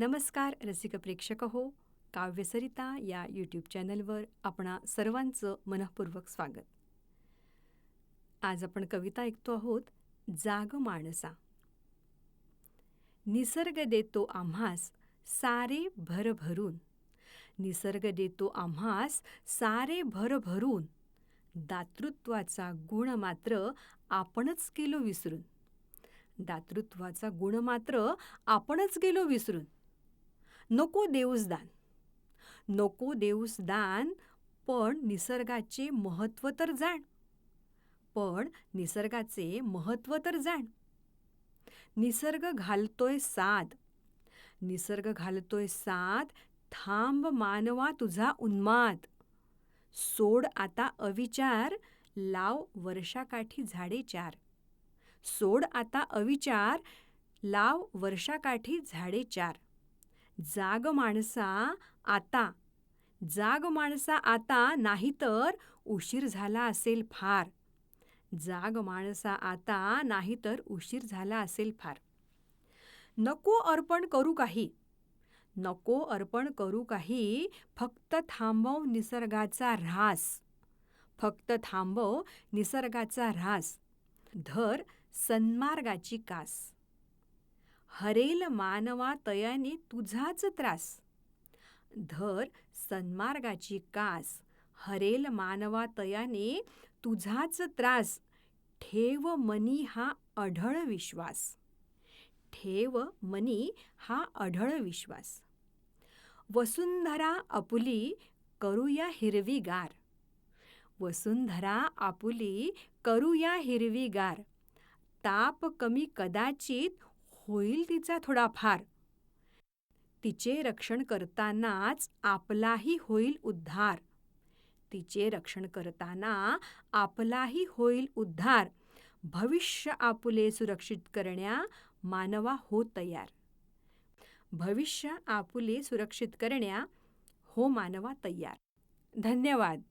नमस्कार रसिक प्रेक्षक हो. काव्यसरिता या यूट्यूब चॅनलवर आपणा सर्वांचं मनःपूर्वक स्वागत. आज आपण कविता ऐकतो आहोत जाग माणसा. निसर्ग देतो आम्हास सारे भरभरून निसर्ग देतो आम्हास सारे भरभरून दातृत्वाचा गुण मात्र आपणच गेलो विसरून. दातृत्वाचा गुण मात्र आपणच गेलो विसरून. नको देऊस दान. नको देऊस दान पण निसर्गाचे महत्त्व तर जाण. पण निसर्गाचे महत्त्व तर जाण. निसर्ग घालतोय साद निसर्ग घालतोय साद थांब मानवा तुझा उन्माद. सोड आता अविचार लाव वर्षाकाठी झाडे चार. सोड आता अविचार लाव वर्षाकाठी झाडे चार. जाग माणसा आता. जाग माणसा आता नाहीतर उशीर झाला असेल फार. जाग माणसा आता नाहीतर उशीर झाला असेल फार. नको अर्पण करू काही. नको अर्पण करू काही. फक्त थांबव निसर्गाचा ऱ्हास. फक्त थांबव निसर्गाचा ऱ्हास. धर सन्मार्गाची कास. हरेल मानवा तयाने तुझाच त्रास. धर सन्मार्गाची कास. हरेल मानवा तयाने तुझाच त्रास. ठेव मनी हा अढळ विश्वास. ठेव मनी हा अढळ विश्वास. वसुंधरा आपुली करूया हिरवीगार. वसुंधरा आपुली करूया हिरवीगार. ताप कमी कदाचित होईल तिचा थोडाफार तिचे रक्षण करतानाच आपलाही होईल उद्धार. तिचे रक्षण करताना आपलाही होईल उद्धार. भविष्य आपुले सुरक्षित करण्या मानवा हो तयार. भविष्य आपुले सुरक्षित करण्या हो मानवा तयार. धन्यवाद.